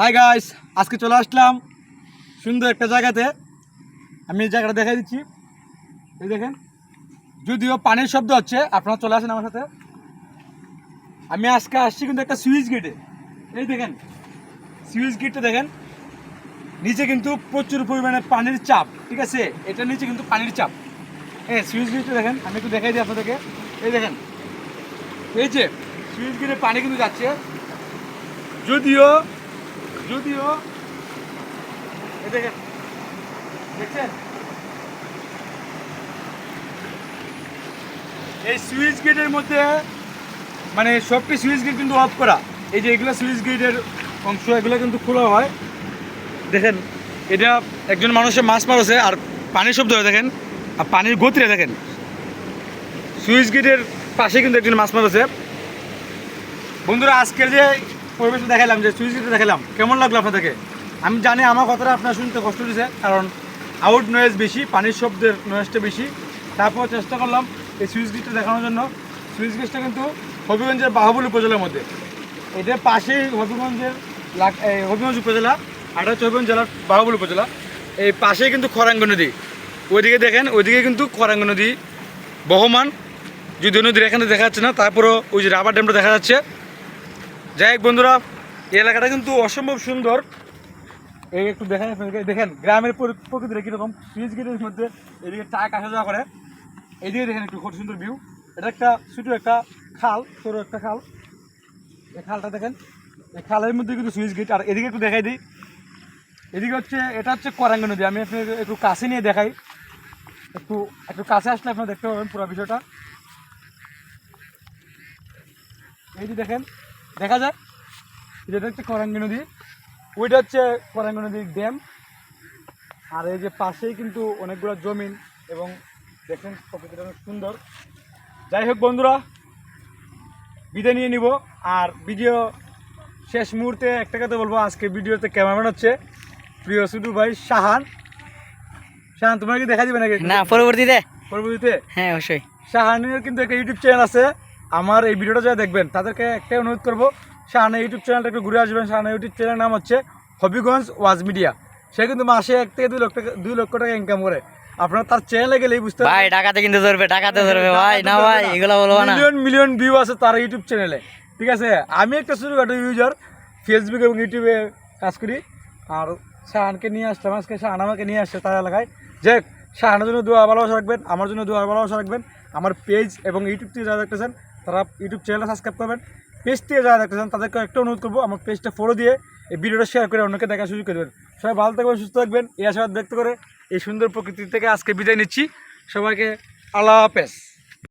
Hi guys আজকে চলে আসলাম সুন্দর একটা জায়গাতে। আমি এই জায়গাটা দেখাই দিচ্ছি। এই দেখেন, যদিও পানির শব্দ হচ্ছে, আপনারা চলে আসেন আমার সাথে। আমি আজকে আসছি কিন্তু একটা সুইচ গেটে। এই দেখেন, সুইচ গেটটা দেখেন, নিচে কিন্তু প্রচুর পরিমাণে পানির চাপ, ঠিক আছে? এটা নিচে কিন্তু পানির চাপ। হ্যাঁ সুইচ গেটটা দেখেন, আমি একটু দেখাই দিই আপনাদেরকে। এই দেখেন, এই যে সুইচ গেটে পানি কিন্তু যাচ্ছে। যদিও যদিও দেখেন, দেখছেন? এই সুইচ গেটের মধ্যে মানে সবটি সুইচ গেট কিন্তু অফ করা। এই যে এগুলো সুইচ গেটের অংশ, এগুলো কিন্তু খোলা হয়। দেখেন, এটা একজন মানুষের মাছ মারছে, আর পানির শব্দ হয়, দেখেন। আর পানির গতিটা, দেখেন। সুইচ গেটের পাশে কিন্তু একজন মাছ মারছে। বন্ধুরা, আজকের যে পরিবেশটা দেখালাম যে সুইচ গেটটা দেখালাম কেমন লাগল আপনাদেরকে? আমি জানি আমার কথাটা আপনার শুনতে কষ্ট দিয়েছে কারণ আউট নয়েজ বেশি, পানির শব্দের নয়েজটা বেশি। তারপর চেষ্টা করলাম এই সুইচ গেটটা দেখানোর জন্য। সুইচ গেটটা কিন্তু হবিগঞ্জের বাহুবলী উপজেলার মধ্যে। এটার পাশেই হবিগঞ্জের হবিগঞ্জ উপজেলা, আর এটা হচ্ছে হবিগঞ্জ জেলার বাহুবলী উপজেলা। এই পাশেই কিন্তু খরাঙ্গ নদী। ওইদিকে দেখেন, ওইদিকে কিন্তু খরাঙ্গ নদী বহমান। যদিও নদীর এখানে দেখা যাচ্ছে না, তারপরও ওই যে রাবার ড্যামটা দেখা যাচ্ছে। যাই হোক বন্ধুরা, এই এলাকাটা কিন্তু অসম্ভব সুন্দর। এই একটু দেখেন দেখেন, গ্রামের পরি- প্রকৃতিটা কীরকম সুইচ গেটের মধ্যে এদিকে টাক আসা যাওয়া করে। এদিকে দেখেন একটু খুব সুন্দর ভিউ এটা একটা ছোটো একটা খাল ছোটো একটা খাল। এই খালটা দেখেন, এই খালের মধ্যে কিন্তু সুইচ গেট। আর এদিকে একটু দেখাই দিই। এদিকে হচ্ছে, এটা হচ্ছে করাঙ্গ নদী। আমি আপনাকে একটু কাছে নিয়ে দেখাই। একটু একটু কাছে আসলে আপনারা দেখতে পাবেন পুরো বিষয়টা। এই যে দেখেন দেখা যায় যেটা হচ্ছে করাঙ্গি নদী। ওইটা হচ্ছে করাঙ্গি নদীর ড্যাম। আর এই যে পাশেই কিন্তু অনেকগুলো জমিন এবং দেখেন প্রকৃতিটা অনেক সুন্দর। যাই হোক বন্ধুরা বিদায় নিয়ে নিব। আর ভিডিও শেষ মুহূর্তে একটা কথা বলব আজকে ভিডিওতে ক্যামেরাম্যান হচ্ছে প্রিয় সুদু ভাই শাহান। শাহান তোমার কি দেখা দিবে নাকি না পরবর্তীতে। পরবর্তীতে? হ্যাঁ অবশ্যই। শাহানের কিন্তু একটা ইউটিউব চ্যানেল আছে। আমার এই ভিডিওটা যারা দেখবেন তাদেরকে একটাই অনুরোধ করব শাহানের ইউটিউব চ্যানেলটা একটু ঘুরে আসবেন। শাহানের ইউটিউব চ্যানেলের নাম হচ্ছে হবিগঞ্জ ওয়াজ মিডিয়া। সে কিন্তু মাসে এক থেকে দুই লক্ষ টাকা দুই লক্ষ টাকা ইনকাম করে। আপনারা তার চ্যানেলে গেলেই বুঝতে ভাই টাকাতে কিন্তু ধরবে টাকাতে ধরবে ভাই না ভাই এগুলো বলব না। মিলিয়ন মিলিয়ন ভিউ আছে তার ইউটিউব চ্যানেলে। ঠিক আছে? আমি একটা ছোটোখাটো ইউজার ফেসবুক এবং ইউটিউবে কাজ করি। আর শাহানকে নিয়ে আসলাম আজকে। শাহান আমাকে নিয়ে আসছে তার এলাকায়। যে শাহানের জন্য দোয়া ভালোবাসা রাখবেন আমার জন্য দোয়া ভালোবাসা রাখবেন। আমার পেজ এবং ইউটিউব থেকে যারা দেখতেছেন তারা ইউটিউব চ্যানেলটা সাবস্ক্রাইব করবেন। পেজ থেকে যারা দেখতেছেন তাদেরকে একটা অনুরোধ করব, আমার পেজটা ফলো দিয়ে এই ভিডিওটা শেয়ার করে অন্যকে দেখা সুযোগ করবেন। সবাই ভালো থাকবেন, সুস্থ থাকবেন, এই আশীর্বাদ ব্যক্ত করে এই সুন্দর প্রকৃতি থেকে আজকে বিদায় নিচ্ছি। সবাইকে আল্লাহ হাফেজ।